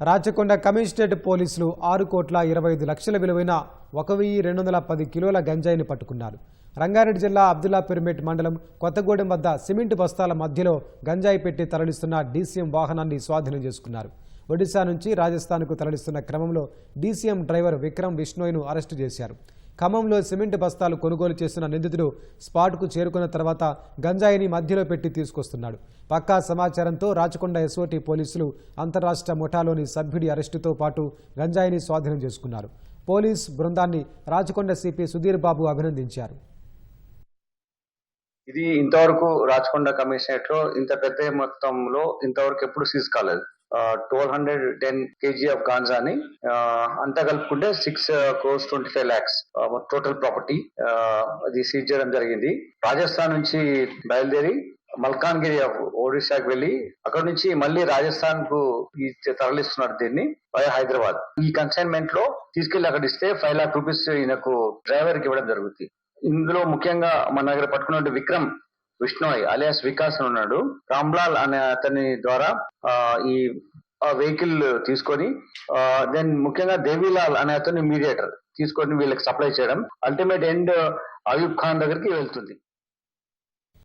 Rachakonda commissionerate పోలీసులు ఆరు కోట్ల ఇరవై ఐదు లక్షల విలువైన ఒక వెయ్యి రెండు వందల పది కిలోల గంజాయిని పట్టుకున్నారు. రంగారెడ్డి జిల్లా అబ్దుల్లా పిరమిడ్ మండలం కొత్తగూడెం వద్ద సిమెంట్ బస్తాల మధ్యలో గంజాయి పెట్టి తరలిస్తున్న డీసీఎం వాహనాన్ని స్వాధీనం చేసుకున్నారు. ఒడిశా నుంచి రాజస్థాన్కు తరలిస్తున్న క్రమంలో డీసీఎం డ్రైవర్ విక్రమ్ విష్ణోయ్ను అరెస్టు చేశారు. ఖమ్మంలో సిమెంట్ బస్తాలు కొనుగోలు చేస్తున్న నిందితుడు స్పాట్కు చేరుకున్న తర్వాత గంజాయిని మధ్యలో పెట్టి తీసుకొస్తున్నాడు. పక్కా సమాచారంతో రాచకొండ ఎస్ఓటీ పోలీసులు అంతరాష్ట్ర ముఠాలోని సభ్యుడి అరెస్టుతో పాటు గంజాయిని స్వాధీనం చేసుకున్నారు. పోలీస్ బృందాన్ని రాచకొండ సిపి సుధీర్ బాబు అభినందించారు. ఇది ఇంతవరకు రాచకొండ కమిషనరేట్లో ఇంత పెద్ద మొత్తంలో ఇంతవరకు ఎప్పుడు సీజ్ కాలేదు. Twelve hundred ten kg of గాంజాని అని అంతా కలుపుకుంటే six crores twenty five lakhs total property అది సీజ్ చేయడం జరిగింది. రాజస్థాన్ నుంచి బయలుదేరి మల్కాన్గిరి ఆఫ్ ఒడిశాకి వెళ్ళి అక్కడ నుంచి మళ్ళీ రాజస్థాన్కు తరలిస్తున్నారు దీన్ని హైదరాబాద్. ఈ కన్సైన్మెంట్లో తీసుకెళ్ళి అక్కడ ఇస్తే ఫైవ్ లాక్ రూపీస్ ఈయనకు డ్రైవర్కి ఇవ్వడం జరుగుతుంది. ఇందులో ముఖ్యంగా మన దగ్గర పట్టుకున్న విక్రమ్ విష్ణోయ్ అలియాస్ వికాస్ ఉన్నాడు. రామ్లాల్ అనే అతని ద్వారా ఆ, ఈ వెహికల్ తీసుకొని దెన్ ముఖ్యంగా దేవీలాల్ అనే అతని మీడియేటర్ తీసుకొని వీళ్ళకి సప్లై చేయడం. అల్టిమేట్ ఎండ్ అయూబ్ ఖాన్ దగ్గరికి వెళ్తుంది.